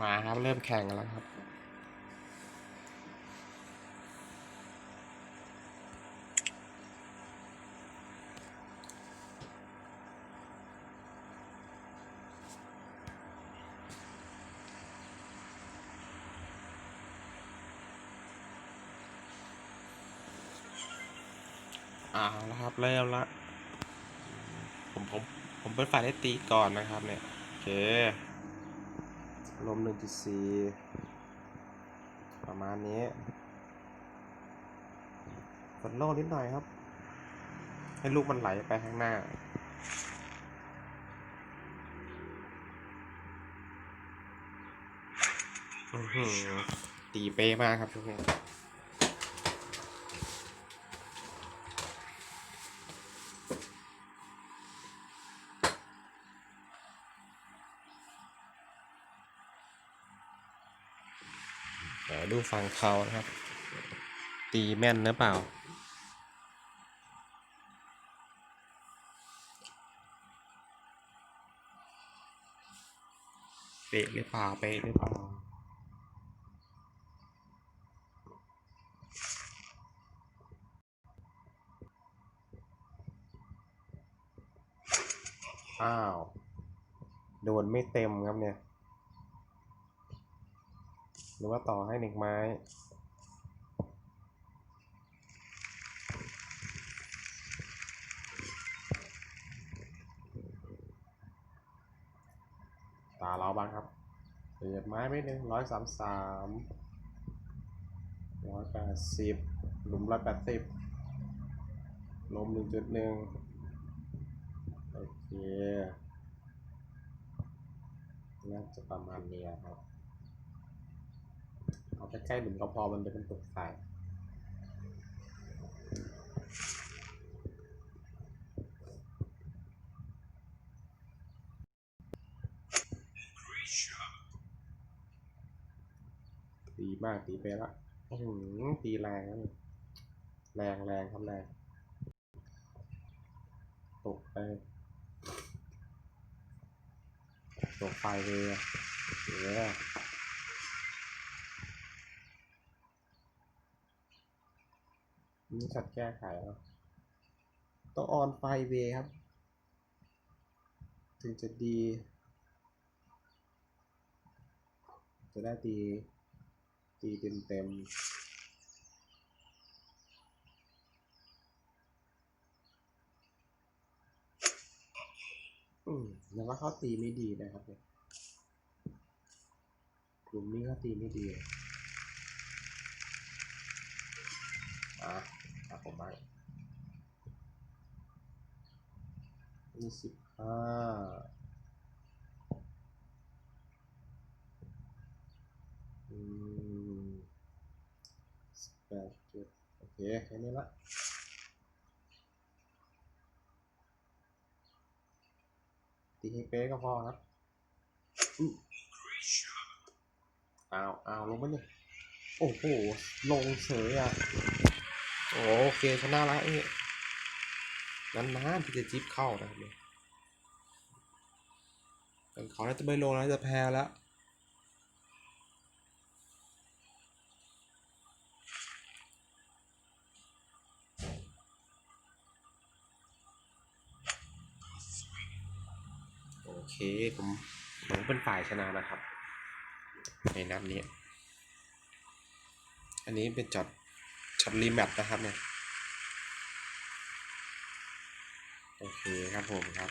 มาครับเริ่มแข่งกันแล้วครับอ่าแล้วครับเริ่มละผมผมผมเป็นฝ่ายได้ตีก่อนนะครับเนี่ย โอเค ลมหนึ่งจุดสี่ประมาณนี้กดโล่นิดหน่อยครับ ให้ลูกมันไหลไปข้างหน้าอื้อหือตีเป๊ะมากครับทุกคน เดี๋ยวดูฟังเขานะครับ ตีแม่นหรือเปล่าเป๊ะหรือเปล่าเป๊ะหรือเปล่าอ้าว โดนไม่เต็มครับเนี่ย รือว่าต่อให้หนึ่งไม้ตาเราบ้างครับเปิดไม้ไปหนึ่งร้อยสามสามร้อยแปดสิบหลุมร้อยแปดสิบลมหนึ่งจุดหนึ่งโอเคน่าจะประมาณนี้ครับ เอาใกล้ๆหลุมก็พอมันเป็นตกสายตีมากตีไปละอื้อหือตีแรงนะแรงแรงครับแรงตกไปตกไฟเลยเดี๋ยว นี่ชัดแก้ไขแล้วต้องออนไฟเวย์ครับ ถึงจะดี จะได้ตี ตีเต็มเต็มอืมแต่ว่าเขาตีไม่ดีนะครับเนี่ยกลุ่มนี้เขาตีไม่ดี อะ ครับผมบ้างยี่สิบห้าอืมสิบแปดจุดโอเค แค่นี้ละตีให้เป๊ะก็พอครับอ้าวอ้าวลงไปเนี่ยโอ้โห ลงเฉยอะ โอเคชนะละเอ้ยนานๆที่จะจิ๊บเข้านะครับเนี่ยเขาน่าจะไม่ลงแล้วจะแพ้แล้วโอเคผมผมเป็นฝ่ายชนะนะครับ ในนัดนี้ อันนี้เป็นจอด ช็อตรีแมทนะครับเนี่ย โอเคครับผมครับ